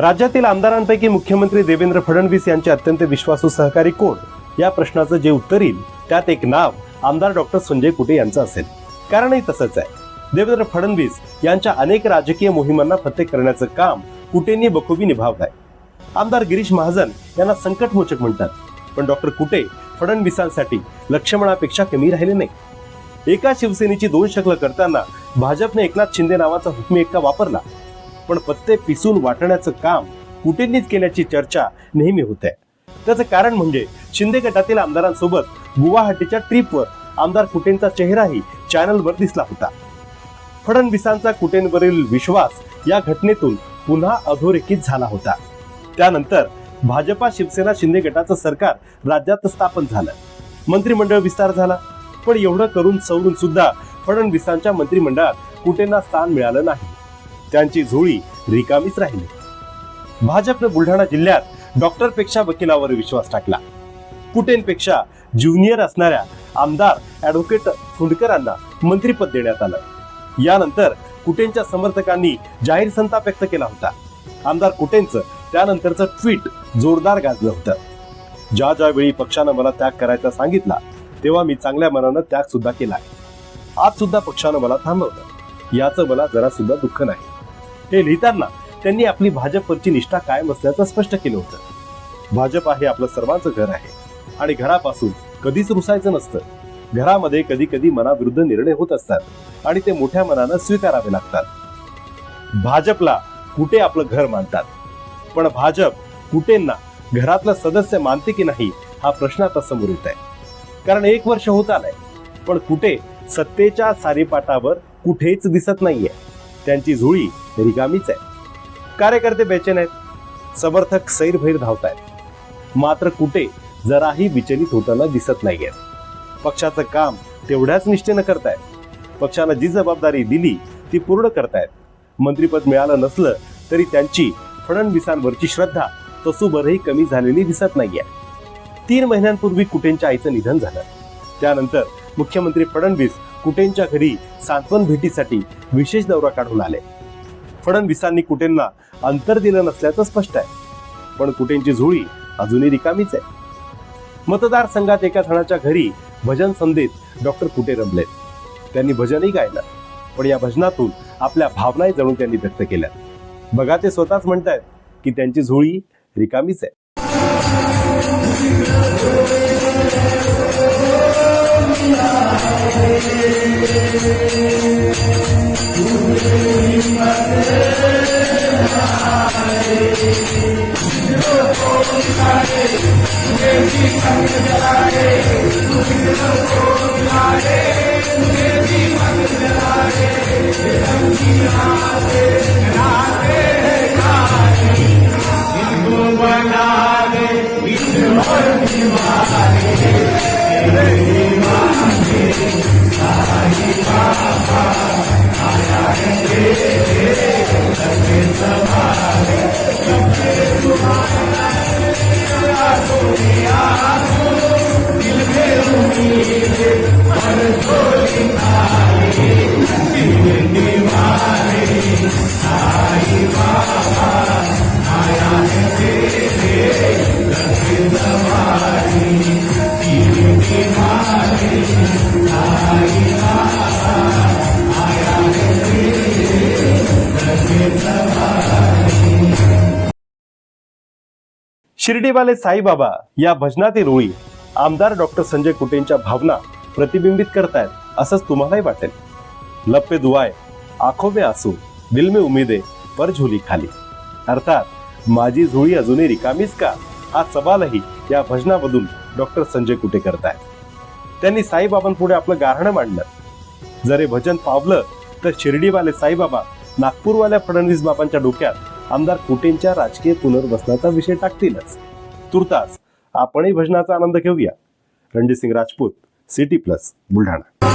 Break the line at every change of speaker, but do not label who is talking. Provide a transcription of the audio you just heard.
राज्यातील आमदारांपैकी मुख्यमंत्री देवेंद्र फडणवीस यांचे अत्यंत विश्वासू सहकारी कोण? या प्रश्नाचं जे उत्तर येईल त्यात एक नाव आमदार डॉक्टर संजय कुटे यांचं असेल. कारणही तसंच आहे. देवेंद्र फडणवीस यांच्या अनेक राजकीय मोहिमांना फत्ते करण्याचं काम कुटेंनी बखुबी निभावलं आहे आमदार गिरीश महाजन यांना संकटमोचक म्हणतात पण डॉक्टर कुटे फडणवीसांसाठी लक्ष्मणापेक्षा कमी राहिले नाही. एका शिवसेनेची दोन शकलं करताना भाजपने एकनाथ शिंदे नावाचा हुकमी एक्का वापरला. पण पत्ते पिसून वाटण्याचं काम कुटेंनीच केल्याची चर्चा नेहमी होते. त्याचं कारण म्हणजे शिंदे गटातील आमदारांसोबत गुवाहाटीच्या ट्रिपवर आमदार कुटेंचा चेहराही चॅनलवर दिसला होता. फडणवीसांचा कुटेंवरील विश्वास या घटनेतून पुन्हा अधोरेखित झाला होता. त्यानंतर भाजपा शिवसेना शिंदे गटाचं सरकार राज्यात स्थापन झालं. मंत्रिमंडळ विस्तार झाला. पण एवढं करून सवरून सुद्धा फडणवीसांच्या मंत्रिमंडळात कुटेंना स्थान मिळालं नाही. त्यांची झोळी रिकामीच राहिली. भाजपने बुलढाणा जिल्ह्यात डॉक्टरपेक्षा वकिलावर विश्वास टाकला. कुटेंपेक्षा ज्युनियर असणाऱ्या आमदार ऍडव्होकेट फुंडकरांना मंत्रीपद देण्यात आलं. यानंतर कुटेंच्या समर्थकांनी जाहीर संताप व्यक्त केला होता. आमदार कुटेंचं त्यानंतरचं ट्विट जोरदार गाजलं होतं. ज्या ज्यावेळी पक्षानं मला त्याग करायचा सांगितला तेव्हा मी चांगल्या मनानं त्याग सुद्धा केला. आज सुद्धा पक्षानं मला थांबवलं. याचं मला जरा सुद्धा दुःख नाही. हे लिहिताना त्यांनी आपली भाजपवरची निष्ठा कायम असल्याचं स्पष्ट केलं होतं. भाजप आहे आपलं सर्वांचं घर आहे. आणि घरापासून कधीच रुसायचं नसतं. घरामध्ये कधी कधी मनाविरुद्ध निर्णय होत असतात आणि ते मोठ्या मनानं स्वीकारावे लागतात. भाजपला कुठे आपलं घर मानतात? पण भाजप कुठेंना घरातलं सदस्य मानते की नाही हा प्रश्न आता समोर येत आहे कारण एक वर्ष होत आलंय पण कुठे सत्तेच्या सारीपाटावर कुठेच दिसत नाहीये. त्यांची झुळी रिकामीच आहे. कार्यकर्ते बेचैन आहेत. समर्थक सैरभैर धावतायत. मात्र कुठे जराही विचलित होताना दिसत नाहीये. पक्षाचं काम तेवढ्याच निष्ठेनं करतायत. पक्षानं जी जबाबदारी दिली ती पूर्ण करतायत. मंत्रीपद मिळालं नसलं तरी त्यांची फडणवीसांवरची श्रद्धा तसूभरही कमी झालेली दिसत नाहीये. तीन महिन्यांपूर्वी कुटेंच्या आईचं निधन झालं. त्यानंतर मुख्यमंत्री फडणवीस कुटेंच्या घरी सांत्वन भेटीसाठी विशेष दौरा काढून आले. फडणवीसांनी कुटेंना अंतर दिलं नसल्याचं स्पष्ट आहे. पण कुटेंची झुळी अजूनही रिकामीच आहे. मतदारसंघात एका जणाच्या घरी भजन संदेत डॉक्टर कुटे रमलेत? त्यांनी भजनही गायलं. पण या भजनातून आपल्या भावनाही जणून त्यांनी व्यक्त केल्या बघा ते स्वतःच म्हणतायत की त्यांची झोळी रिकामीच आहे. Hey! शिर्डीवाले साईबाबा या भजनातील ओळी आमदार डॉक्टर संजय कुटेंच्या भावना प्रतिबिंबित करतायत असंच तुम्हालाही वाटेल. लप्पे दुआय आखो में आसू दिल में उमेदे पर झोली खाली. अर्थात माझी झोळी अजूनही रिकामीच का? हा सवालही या भजनामधून डॉक्टर संजय कुटे करतायत. त्यांनी साईबाबांपुढे आपलं गारहाणं मांडलं. जर हे भजन पावलं तर शिर्डीवाले साईबाबा नागपूरवाल्या फडणवीस बाबांच्या डोक्यात आमदार कुटेंच्या राजकीय पुनर्वसनाचा विषय टाकतीलच. तुर्तास आपणही भजनाचा आनंद घेऊया. Ranjit Singh Rajput city plus Buldhana.